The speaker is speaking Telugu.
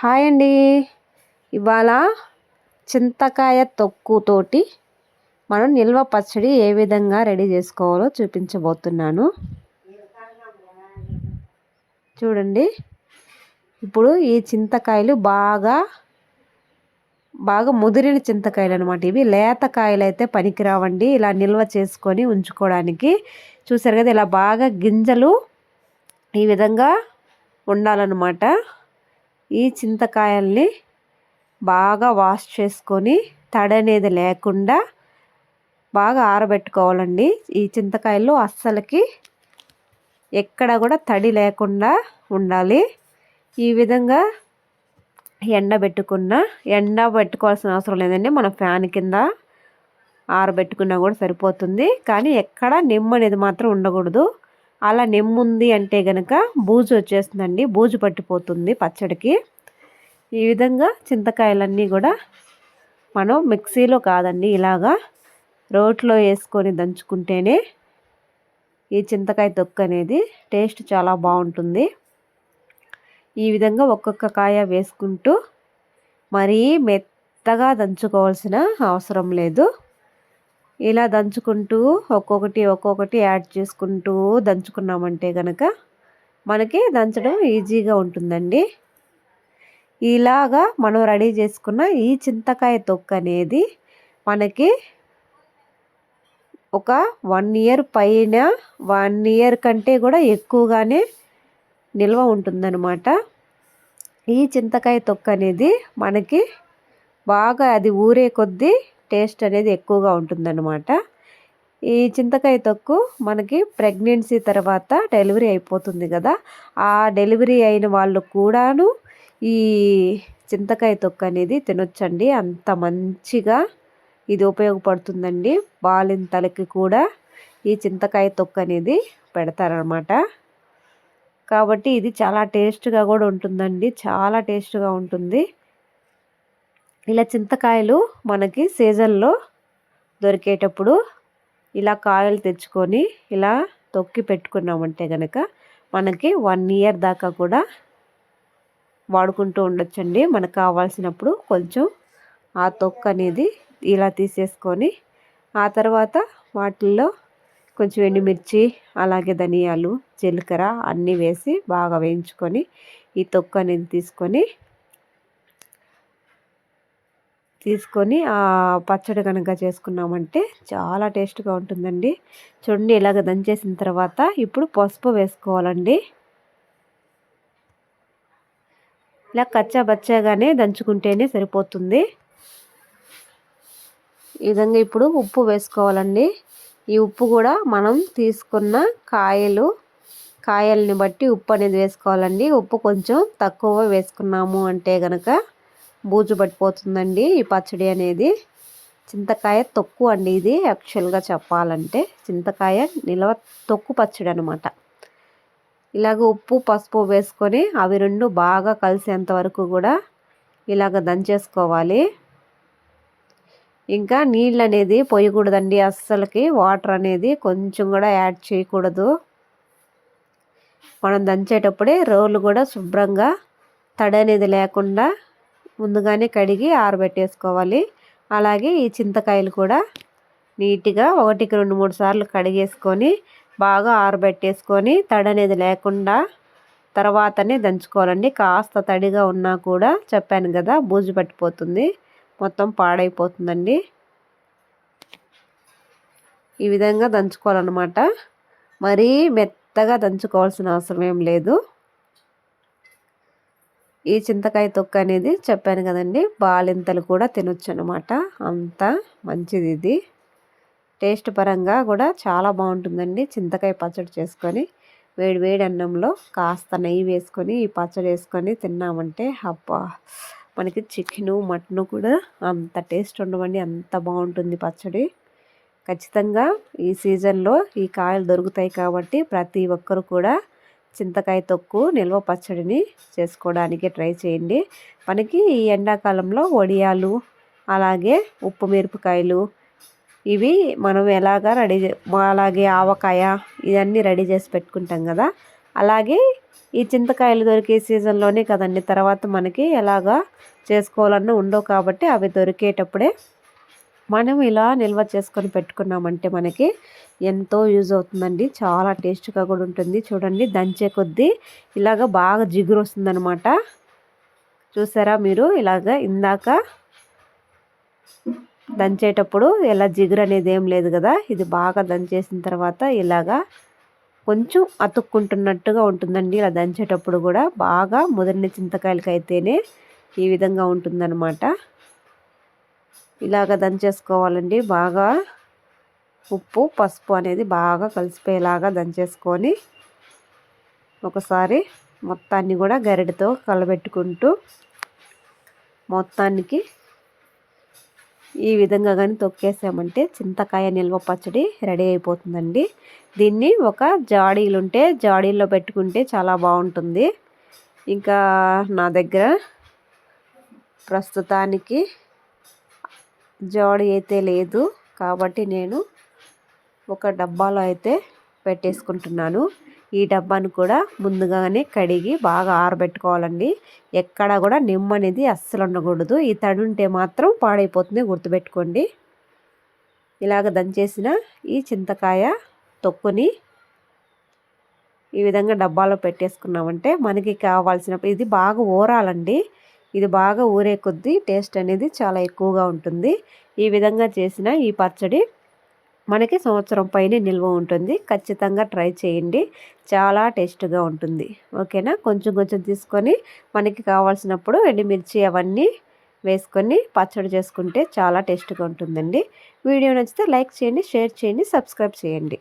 హాయ్ అండి. ఇవాళ చింతకాయ తొక్కుతోటి మనం నిల్వ పచ్చడి ఏ విధంగా రెడీ చేసుకోవాలో చూపించబోతున్నాను. చూడండి. ఇప్పుడు ఈ చింతకాయలు బాగా బాగా ముదిరిన చింతకాయలు అనమాట ఇవి. లేతకాయలు అయితే పనికిరావండి. ఇలా నిల్వ చేసుకొని ఉంచుకోవడానికి చూసారు కదా ఇలా బాగా గింజలు ఈ విధంగా ఉండాలన్నమాట. ఈ చింతకాయల్ని బాగా వాష్ చేసుకొని తడి అనేది లేకుండా బాగా ఆరబెట్టుకోవాలండి. ఈ చింతకాయలు అస్సలకి ఎక్కడ కూడా తడి లేకుండా ఉండాలి. ఈ విధంగా ఎండబెట్టుకున్న ఎండ పెట్టుకోవాల్సిన అవసరం లేదండి. మన ఫ్యాన్ కింద ఆరబెట్టుకున్నా కూడా సరిపోతుంది. కానీ ఎక్కడ నిమ్మ అనేది మాత్రం ఉండకూడదు. అలా నెమ్ముంది అంటే గనక బూజు వచ్చేస్తుందండి. బూజు పట్టిపోతుంది పచ్చడికి. ఈ విధంగా చింతకాయలన్నీ కూడా మనం మిక్సీలో కాదండి ఇలాగా రోట్లో వేసుకొని దంచుకుంటేనే ఈ చింతకాయ తొక్కు అనేది టేస్ట్ చాలా బాగుంటుంది. ఈ విధంగా ఒక్కొక్క కాయ వేసుకుంటూ మరీ మెత్తగా దంచుకోవాల్సిన అవసరం లేదు. ఇలా దంచుకుంటూ ఒక్కొక్కటి ఒక్కొక్కటి యాడ్ చేసుకుంటూ దంచుకున్నామంటే కనుక మనకి దంచడం ఈజీగా ఉంటుందండి. ఇలాగా మనం రెడీ చేసుకున్న ఈ చింతకాయ తొక్క అనేది మనకి ఒక వన్ ఇయర్ పైన వన్ ఇయర్ కంటే కూడా ఎక్కువగానే నిల్వ ఉంటుందన్నమాట. ఈ చింతకాయ తొక్క అనేది మనకి బాగా అది ఊరే కొద్దీ టేస్ట్ అనేది ఎక్కువగా ఉంటుందన్నమాట. ఈ చింతకాయ తొక్కు మనకి ప్రెగ్నెన్సీ తర్వాత డెలివరీ అయిపోతుంది కదా. ఆ డెలివరీ అయిన వాళ్ళు కూడాను ఈ చింతకాయ తొక్కు అనేది తినొచ్చండి. అంత మంచిగా ఇది ఉపయోగపడుతుందండి. బాలింతలకి కూడా ఈ చింతకాయ తొక్కు అనేది పెడతారనమాట కాబట్టి ఇది చాలా టేస్ట్గా కూడా ఉంటుందండి. చాలా టేస్ట్గా ఉంటుంది. ఇలా చింతకాయలు మనకి సీజన్లో దొరికేటప్పుడు ఇలా కాయలు తెచ్చుకొని ఇలా తొక్కి పెట్టుకున్నామంటే కనుక మనకి వన్ ఇయర్ దాకా కూడా వాడుకుంటూ ఉండొచ్చండి. మనకు కావాల్సినప్పుడు కొంచెం ఆ తొక్క అనేది ఇలా తీసేసుకొని ఆ తర్వాత వాటిల్లో కొంచెం ఎండుమిర్చి అలాగే ధనియాలు జీలకర్ర అన్నీ వేసి బాగా వేయించుకొని ఈ తొక్క అనేది తీసుకొని తీసుకొని ఆ పచ్చడి కనుక చేసుకున్నామంటే చాలా టేస్ట్గా ఉంటుందండి. చూడండి ఇలాగ దంచేసిన తర్వాత ఇప్పుడు పసుపు వేసుకోవాలండి. ఇలా కచ్చా బచ్చాగానే దంచుకుంటేనే సరిపోతుంది. ఈ విధంగా ఇప్పుడు ఉప్పు వేసుకోవాలండి. ఈ ఉప్పు కూడా మనం తీసుకున్న కాయలు కాయల్ని బట్టి ఉప్పు అనేది వేసుకోవాలండి. ఉప్పు కొంచెం తక్కువ వేసుకున్నాము అంటే కనుక బూజు పట్టిపోతుందండి ఈ పచ్చడి అనేది. చింతకాయ తొక్కు అండి ఇది యాక్చువల్గా చెప్పాలంటే. చింతకాయ నిలవ తొక్కు పచ్చడి అనమాట ఇలాగ ఉప్పు పసుపు వేసుకొని అవి రెండు బాగా కలిసేంత వరకు కూడా ఇలాగ దంచేసుకోవాలి. ఇంకా నీళ్ళు అనేది పోయకూడదండి అస్సలకి. వాటర్ అనేది కొంచెం కూడా యాడ్ చేయకూడదు. మనం దంచేటప్పుడే రోలు కూడా శుభ్రంగా తడి అనేది లేకుండా ముందుగానే కడిగి ఆరబెట్టేసుకోవాలి. అలాగే ఈ చింతకాయలు కూడా నీట్గా ఒకటికి రెండు మూడు సార్లు కడిగేసుకొని బాగా ఆరబెట్టేసుకొని తడి అనేది లేకుండా తర్వాతనే దంచుకోవాలండి. కాస్త తడిగా ఉన్నా కూడా చెప్పాను కదా బూజు పట్టిపోతుంది. మొత్తం పాడైపోతుందండి. ఈ విధంగా దంచుకోవాలన్నమాట. మరీ మెత్తగా దంచుకోవాల్సిన అవసరం ఏం లేదు. ఈ చింతకాయ తొక్క అనేది చెప్పాను కదండి. బాలింతలు కూడా తినొచ్చు అనమాట అంత మంచిది ఇది. టేస్ట్ పరంగా కూడా చాలా బాగుంటుందండి చింతకాయ పచ్చడి చేసుకొని. వేడి వేడి అన్నంలో కాస్త నెయ్యి వేసుకొని ఈ పచ్చడి వేసుకొని తిన్నామంటే అబ్బా! మనకి చికెను మటను కూడా అంత టేస్ట్ ఉండవండి. అంత బాగుంటుంది పచ్చడి. ఖచ్చితంగా ఈ సీజన్లో ఈ కాయలు దొరుకుతాయి కాబట్టి ప్రతి ఒక్కరు కూడా చింతకాయ తొక్కు నిల్వ పచ్చడిని చేసుకోవడానికి ట్రై చేయండి. మనకి ఈ ఎండాకాలంలో వడియాలు అలాగే ఉప్పు మిరపకాయలు ఇవి మనం ఎలాగా రెడీ అలాగే ఆవకాయ ఇవన్నీ రెడీ చేసి పెట్టుకుంటాం కదా. అలాగే ఈ చింతకాయలు దొరికే సీజన్లోనే కదండి తర్వాత మనకి ఎలాగా చేసుకోవాలన్నా ఉండవు కాబట్టి అవి దొరికేటప్పుడే మనం ఇలా నిల్వ చేసుకొని పెట్టుకున్నామంటే మనకి ఎంతో యూజ్ అవుతుందండి. చాలా టేస్ట్గా కూడా ఉంటుంది. చూడండి దంచే కొద్దీ ఇలాగ బాగా జిగురు వస్తుందనమాట చూసారా మీరు? ఇలాగ ఇందాక దంచేటప్పుడు ఎలా జిగురు అనేది ఏం లేదు కదా? ఇది బాగా దంచేసిన తర్వాత ఇలాగా కొంచెం అతుక్కుంటున్నట్టుగా ఉంటుందండి. ఇలా దంచేటప్పుడు కూడా బాగా ముదిరిన చింతకాయలకి అయితేనే ఈ విధంగా ఉంటుందన్నమాట. ఇలాగ దంచేసుకోవాలండి. బాగా ఉప్పు పసుపు అనేది బాగా కలిసిపోయేలాగా దంచేసుకొని ఒకసారి మొత్తాన్ని కూడా గరిటతో కలబెట్టుకుంటూ మొత్తానికి ఈ విధంగా కానీ తొక్కేసామంటే చింతకాయ నిల్వ పచ్చడి రెడీ అయిపోతుందండి. దీన్ని ఒక జాడీలు ఉంటే జాడీల్లో పెట్టుకుంటే చాలా బాగుంటుంది. ఇంకా నా దగ్గర ప్రస్తుతానికి జాడి అయితే లేదు. కాబట్టి నేను ఒక డబ్బాలో అయితే పెట్టేసుకుంటున్నాను. ఈ డబ్బాను కూడా ముందుగానే కడిగి బాగా ఆరబెట్టుకోవాలండి. ఎక్కడ కూడా నిమ్మ అనేది అస్సలు ఉండకూడదు. ఈ తడి ఉంటే మాత్రం పాడైపోతుంది గుర్తుపెట్టుకోండి. ఇలాగ దంచేసిన ఈ చింతకాయ తొక్కుని ఈ విధంగా డబ్బాలో పెట్టేసుకున్నామంటే మనకి కావాల్సిన ఇది బాగా ఊరాలండి ఇది బాగా ఊరే కొద్దీ టేస్ట్ అనేది చాలా ఎక్కువగా ఉంటుంది. ఈ విధంగా చేసిన ఈ పచ్చడి మనకి సంవత్సరం పైన నిల్వ ఉంటుంది. ఖచ్చితంగా ట్రై చేయండి. చాలా టేస్ట్గా ఉంటుంది. ఓకేనా? కొంచెం కొంచెం తీసుకొని మనకి కావాల్సినప్పుడు ఎండుమిర్చి అవన్నీ వేసుకొని పచ్చడి చేసుకుంటే చాలా టేస్ట్గా ఉంటుందండి. వీడియో నచ్చితే లైక్ చేయండి షేర్ చేయండి సబ్స్క్రైబ్ చేయండి.